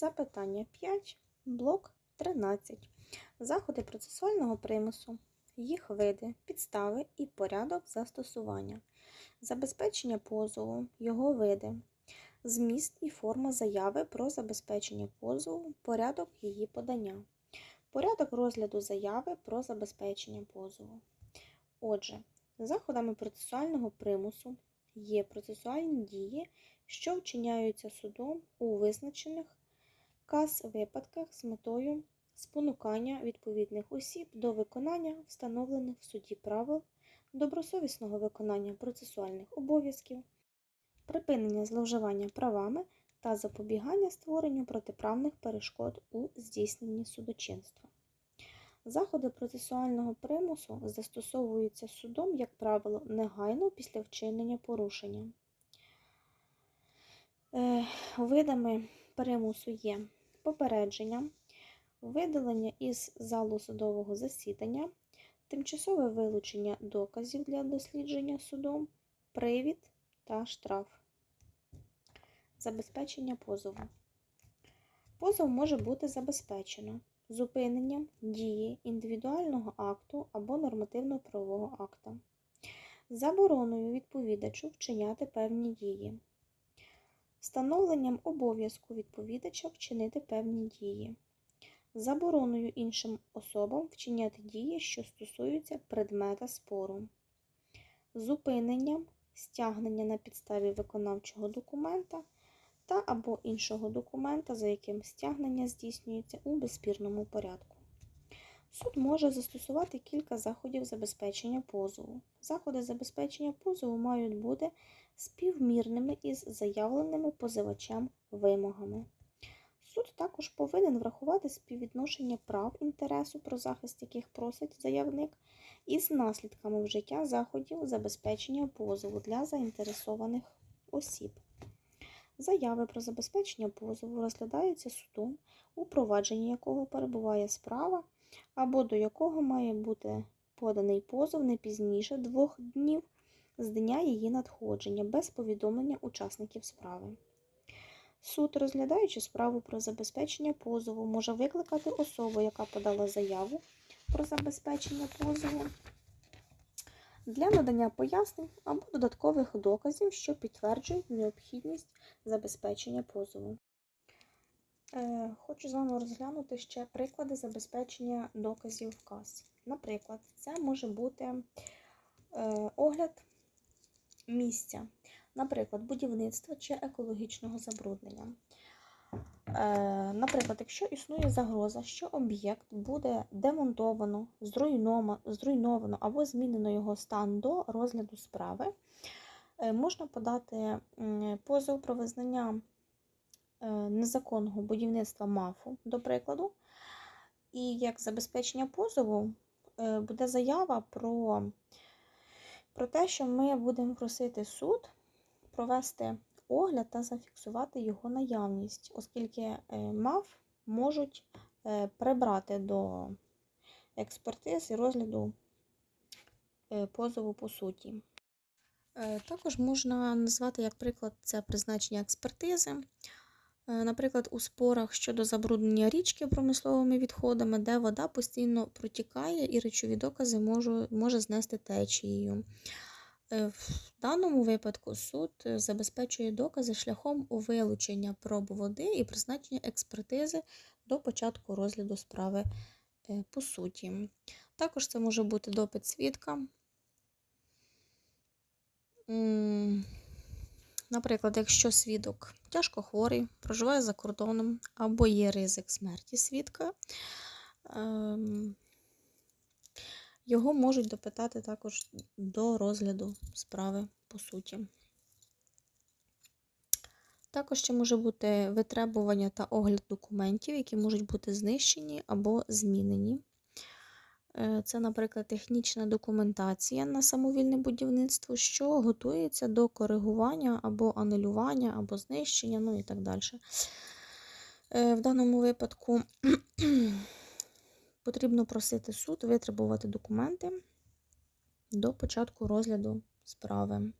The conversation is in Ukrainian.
Запитання 5, блок 13. Заходи процесуального примусу, їх види, підстави і порядок застосування. Забезпечення позову, його види. Зміст і форма заяви про забезпечення позову, порядок її подання. Порядок розгляду заяви про забезпечення позову. Отже, заходами процесуального примусу є процесуальні дії, що вчиняються судом у визначених каз випадках з метою спонукання відповідних осіб до виконання встановлених в суді правил, добросовісного виконання процесуальних обов'язків, припинення зловживання правами та запобігання створенню протиправних перешкод у здійсненні судочинства. Заходи процесуального примусу застосовуються судом, як правило, негайно після вчинення порушення. Е, Видами примусу є попередження, видалення із залу судового засідання, тимчасове вилучення доказів для дослідження судом, привід та штраф. Забезпечення позову. Позов може бути забезпечено зупиненням дії індивідуального акту або нормативно-правового акта, забороною відповідачу вчиняти певні дії, встановленням обов'язку відповідача вчинити певні дії, забороною іншим особам вчиняти дії, що стосуються предмета спору, зупиненням стягнення на підставі виконавчого документа та або іншого документа, за яким стягнення здійснюється у безспірному порядку. Суд може застосувати кілька заходів забезпечення позову. Заходи забезпечення позову мають бути співмірними із заявленими позивачем вимогами. Суд також повинен врахувати співвідношення прав інтересу, про захист яких просить заявник, із наслідками вжиття заходів забезпечення позову для заінтересованих осіб. Заяви про забезпечення позову розглядаються судом, у провадженні якого перебуває справа, або до якого має бути поданий позов не пізніше двох днів з дня її надходження без повідомлення учасників справи. Суд, розглядаючи справу про забезпечення позову, може викликати особу, яка подала заяву про забезпечення позову для надання пояснень або додаткових доказів, що підтверджують необхідність забезпечення позову. Е, Хочу з вами розглянути ще приклади забезпечення доказів вказ. Наприклад, це може бути е, огляд місця, наприклад, будівництва чи екологічного забруднення. Е, Наприклад, якщо існує загроза, що об'єкт буде демонтовано, зруйновано, або змінено його стан до розгляду справи, можна подати позов про визнання незаконного будівництва МАФу, до прикладу. І як забезпечення позову е, буде заява про, про те, що ми будемо просити суд провести огляд та зафіксувати його наявність, оскільки е, МАФ можуть е, прибрати до експертиз і розгляду е, позову по суті. Також можна назвати, як приклад, це призначення експертизи. Наприклад, у спорах щодо забруднення річки промисловими відходами, де вода постійно протікає і речові докази може, може знести течією. В даному випадку суд забезпечує докази шляхом вилучення проб води і призначення експертизи до початку розгляду справи по суті. Також це може бути допит свідка. Наприклад, якщо свідок тяжко хворий, проживає за кордоном або є ризик смерті свідка, його можуть допитати також до розгляду справи по суті. Також ще може бути витребування та огляд документів, які можуть бути знищені або змінені. Це, наприклад, технічна документація на самовільне будівництво, що готується до коригування або анулювання, або знищення, ну і так далі. В даному випадку потрібно просити суд витребувати документи до початку розгляду справи.